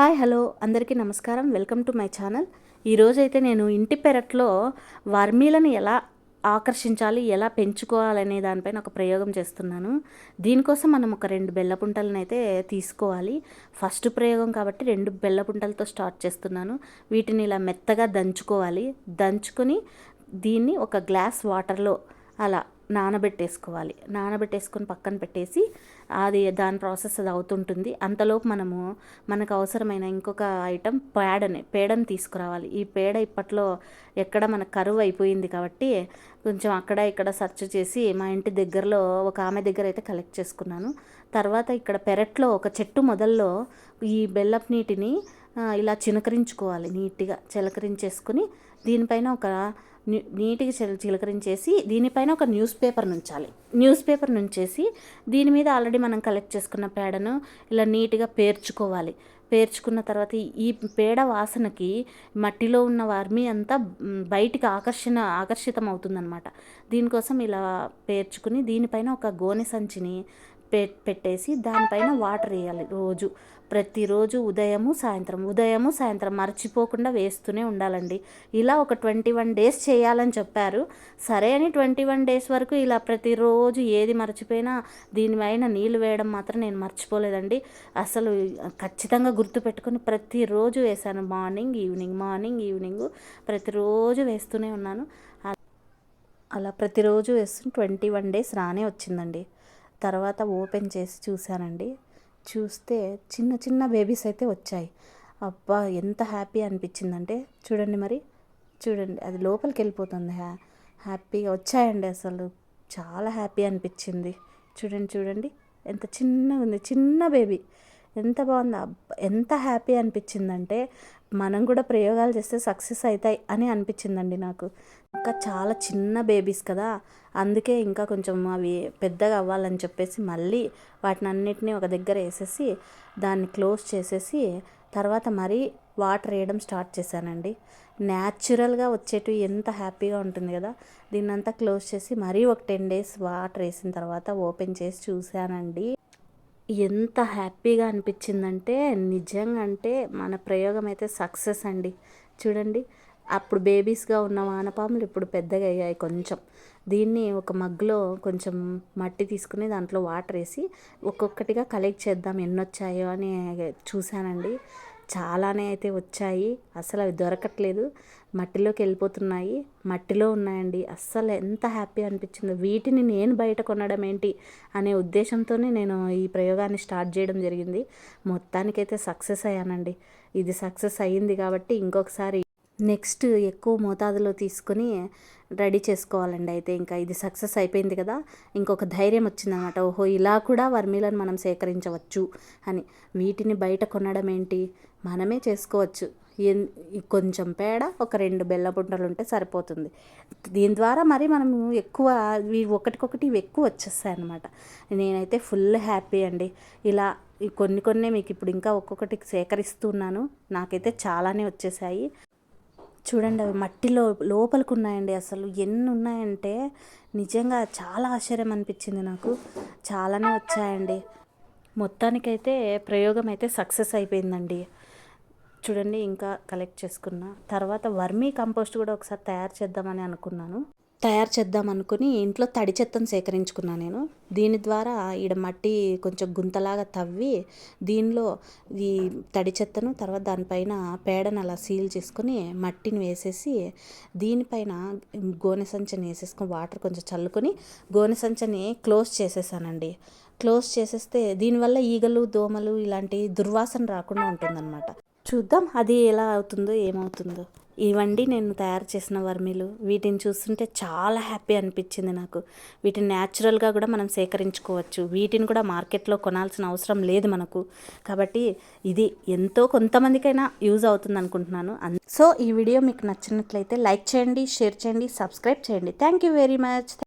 Hi hello. అందరికీ నమస్కారం. Welcome to my channel. ఈరోజైతే నేను ఇంటి పెరట్లో వర్మీలను ఎలా ఆకర్షించాలి ఎలా పెంచుకోవాలనే దానిపైన ఒక ప్రయోగం చేస్తున్నాను. దీనికోసం మనం ఒక రెండు బెల్లపుంటలను అయితే తీసుకోవాలి. ఫస్ట్ ప్రయోగం కాబట్టి రెండు బెల్లపుంటలతో స్టార్ట్ చేస్తున్నాను. వీటిని ఇలా మెత్తగా దంచుకోవాలి. దంచుకొని దీన్ని ఒక గ్లాస్ వాటర్లో అలా నానబెట్టేసుకోవాలి. నానబెట్టేసుకొని పక్కన పెట్టేసి అది దాని ప్రాసెస్ అది అవుతుంటుంది. అంతలోపు మనము మనకు అవసరమైన ఇంకొక ఐటెం పేడని పేడని తీసుకురావాలి. ఈ పేడ ఇప్పట్లో ఎక్కడ మన కరువు అయిపోయింది కాబట్టి కొంచెం అక్కడ ఇక్కడ సెర్చ్ చేసి మా ఇంటి దగ్గరలో ఒక ఆమె దగ్గర అయితే కలెక్ట్ చేసుకున్నాను. తర్వాత ఇక్కడ పెరట్లో ఒక చెట్టు మొదల్లో ఈ బెల్లపు నీటిని ఇలా చిలకరించుకోవాలి నీట్గా చిలకరించేసుకొని దీనిపైన ఒక నీట్గా చిల చిలకరించేసి దీనిపైన ఒక న్యూస్ పేపర్ నుంచాలి. న్యూస్ పేపర్ నుంచేసి దీని మీద ఆల్రెడీ మనం కలెక్ట్ చేసుకున్న పేడను ఇలా నీట్గా పేర్చుకోవాలి. పేర్చుకున్న తర్వాత ఈ పేడ వాసనకి మట్టిలో ఉన్న వర్మి అంతా బయటికి ఆకర్షణ ఆకర్షితం అవుతుందన్నమాట దీనికోసం ఇలా పేర్చుకుని దీనిపైన ఒక గోనె సంచిని పె పెట్టేసి దానిపైన వాటర్ వేయాలి రోజు. ప్రతిరోజు ఉదయము సాయంత్రం. ఉదయము సాయంత్రం మర్చిపోకుండా వేస్తూనే ఉండాలండి. ఇలా ఒక ట్వంటీ వన్ డేస్ చేయాలని చెప్పారు. సరే అని ట్వంటీ వన్ డేస్ వరకు ఇలా ప్రతిరోజు ఏది మర్చిపోయినా దీనిపైన నీళ్ళు వేయడం మాత్రం నేను మర్చిపోలేదండి. అసలు ఖచ్చితంగా గుర్తుపెట్టుకొని ప్రతిరోజు వేశాను. మార్నింగ్ ఈవినింగ్ మార్నింగ్ ఈవినింగ్ ప్రతిరోజు వేస్తూనే ఉన్నాను. అలా ప్రతిరోజు వేస్తూ ట్వంటీ వన్ డేస్ రానే వచ్చిందండి. తర్వాత ఓపెన్ చేసి చూశానండి. చూస్తే చిన్న చిన్న బేబీస్ అయితే వచ్చాయి. అబ్బా! ఎంత హ్యాపీ అనిపించిందంటే చూడండి మరి చూడండి అది లోపలికి వెళ్ళిపోతుంది హ్యా హ్యాపీగా వచ్చాయండి అసలు. చాలా హ్యాపీ అనిపించింది. చూడండి చూడండి ఎంత చిన్నగా ఉంది చిన్న బేబీ. ఎంత బాగుంది ఎంత హ్యాపీ అనిపించిందంటే మనం కూడా ప్రయోగాలు చేస్తే సక్సెస్ అవుతాయి అని అనిపించిందండి నాకు. ఇంకా చాలా చిన్న బేబీస్ కదా అందుకే ఇంకా కొంచెం అవి పెద్దగా అవ్వాలని చెప్పేసి మళ్ళీ వాటిని అన్నిటినీ ఒక దగ్గర వేసేసి దాన్ని క్లోజ్ చేసేసి తర్వాత మరీ వాటర్ వేయడం స్టార్ట్ చేశానండి. న్యాచురల్గా వచ్చేటివి ఎంత హ్యాపీగా ఉంటుంది కదా దీన్నంతా క్లోజ్ చేసి మరీ ఒక టెన్ డేస్ వాటర్ వేసిన తర్వాత ఓపెన్ చేసి చూశానండి. ఎంత హ్యాపీగా అనిపించిందంటే నిజంగా అంటే మన ప్రయోగం అయితే సక్సెస్ అండి. చూడండి అప్పుడు బేబీస్గా ఉన్న వానపాములు ఇప్పుడు పెద్దగా అయ్యాయి కొంచెం. దీన్ని ఒక మగ్గులో కొంచెం మట్టి తీసుకుని దాంట్లో వాటర్ వేసి ఒక్కొక్కటిగా కలెక్ట్ చేద్దాం ఎన్ని వచ్చాయో అని చూశానండి. చాలానే అయితే వచ్చాయి. అసలు అవి దొరకట్లేదు. మట్టిలోకి వెళ్ళిపోతున్నాయి. మట్టిలో ఉన్నాయండి. అస్సలు ఎంత హ్యాపీ అనిపించిందో. వీటిని నేను బయట కొనడం ఏంటి అనే ఉద్దేశంతోనే నేను ఈ ప్రయోగాన్ని స్టార్ట్ చేయడం జరిగింది. మొత్తానికైతే సక్సెస్ అయ్యానండి. ఇది సక్సెస్ అయ్యింది కాబట్టి ఇంకొకసారి నెక్స్ట్ ఎక్కువ మోతాదులో తీసుకొని రెడీ చేసుకోవాలండి అయితే ఇంకా ఇది సక్సెస్ అయిపోయింది కదా. ఇంకొక ధైర్యం వచ్చిందనమాట ఓహో ఇలా కూడా వర్మీలను మనం సేకరించవచ్చు అని. వీటిని బయట కొనడం ఏంటి? మనమే చేసుకోవచ్చు. కొంచెం పేడ ఒక రెండు బెల్లపుంటలు ఉంటే సరిపోతుంది. దీని ద్వారా మరి మనము ఎక్కువ ఒకటికొకటి ఎక్కువ వచ్చేస్తాయి అనమాట నేనైతే ఫుల్ హ్యాపీ అండి. ఇలా కొన్ని కొన్ని మీకు ఇప్పుడు ఇంకా ఒక్కొక్కటి సేకరిస్తున్నాను నాకైతే చాలానే వచ్చేసాయి. చూడండి అవి మట్టిలో లోపలికి ఉన్నాయండి అసలు ఎన్ని ఉన్నాయంటే నిజంగా చాలా ఆశ్చర్యం అనిపించింది నాకు. చాలానే వచ్చాయండి. మొత్తానికైతే ప్రయోగం అయితే సక్సెస్ అయిపోయిందండి. చూడండి ఇంకా కలెక్ట్ చేసుకున్నా. తర్వాత వర్మీ కంపోస్ట్ కూడా ఒకసారి తయారు చేద్దామని అనుకున్నాను. తయారు చేద్దాం అనుకుని ఇంట్లో తడి చెత్తను సేకరించుకున్నాను నేను. దీని ద్వారా ఈడ మట్టి కొంచెం గుంతలాగా తవ్వి దీనిలో ఈ తడి చెత్తను తర్వాత దానిపైన పేడను అలా సీల్ చేసుకొని మట్టిని వేసేసి దీనిపైన గోనె సంచని వేసేసుకొని వాటర్ కొంచెం చల్లుకొని గోనె సంచని క్లోజ్ చేసేసానండి. క్లోజ్ చేసేస్తే దీనివల్ల ఈగలు దోమలు ఇలాంటి దుర్వాసన రాకుండా ఉంటుందన్నమాట. చూద్దాం అది ఎలా అవుతుందో ఏమవుతుందో. ఇవండి నేను తయారు చేసిన వర్మీలు. వీటిని చూస్తుంటే చాలా హ్యాపీ అనిపించింది నాకు. వీటిని న్యాచురల్గా కూడా మనం సేకరించుకోవచ్చు. వీటిని కూడా మార్కెట్లో కొనాల్సిన అవసరం లేదు మనకు. కాబట్టి ఇది ఎంతో కొంతమందికైనా యూజ్ అవుతుంది అనుకుంటున్నాను. సో ఈ వీడియో మీకు నచ్చినట్లయితే లైక్ చేయండి షేర్ చేయండి సబ్స్క్రైబ్ చేయండి. Thank you very much.